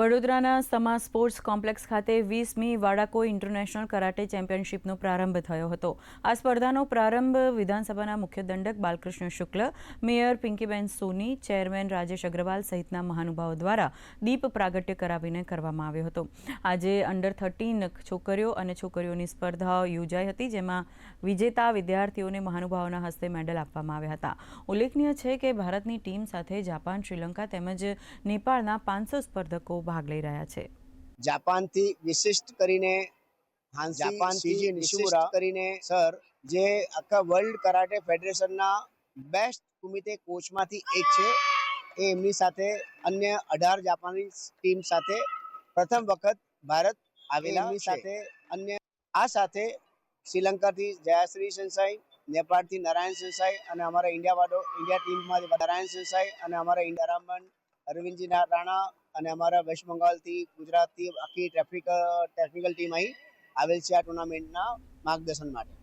વડોદરાના સમા sports complex ખાતે વીસમી વાડાકો ઇન્ટરનેશનલ કરાટે ચેમ્પિયનશિપનો પ્રારંભ થયો હતો. આ સ્પર્ધાનો પ્રારંભ વિધાનસભાના મુખ્ય દંડક બાલકૃષ્ણ શુક્લ, મેયર પિંકીબેન સોની, ચેરમેન રાજેશ અગ્રવાલ સહિતના મહાનુભાવો દ્વારા દીપ પ્રાગટ્ય કરાવીને કરવામાં આવ્યો હતો. આજે અંડર થર્ટીન છોકરીઓ અને છોકરીઓની સ્પર્ધાઓ યોજાઈ હતી, જેમાં વિજેતા વિદ્યાર્થીઓને મહાનુભાવોના હસ્તે મેડલ આપવામાં આવ્યા હતા. ઉલ્લેખનીય છે કે ભારતની ટીમ સાથે જાપાન, શ્રીલંકા તેમજ નેપાળના પાંચસો સ્પર્ધકો ભાગ લઈ રહ્યા છે. જાપાનથી વિશિષ્ટ કરીને હાંસી જાપાનથી સીજી નિશિમુરા કરીને સર જે આખા વર્લ્ડ કરાટે ફેડરેશનના બેસ્ટ કુમિતે કોચમાંથી એક છે. એ એમની સાથે અન્ય અઢાર જાપાની ટીમ સાથે પ્રથમ વખત ભારત આવેલા એમની સાથે. અન્ય આ સાથે શ્રીલંકાથી જયાશ્રી સંસાઈ નેપાળથી નારાયણ સંસાઈ અને અમારા ઇન્ડિયા વાડો ઇન્ડિયા ટીમમાંથી નારાયણ સંસાઈ અને અમારા ઇન્ડિયા રામન અરવિંદજી રાણા અને અમારા વેસ્ટ બંગાળથી ગુજરાતથી આખી ટ્રાફિક ટેકનિકલ ટીમ અહીં આવેલ છે આ ટુર્નામેન્ટના માર્ગદર્શન માટે.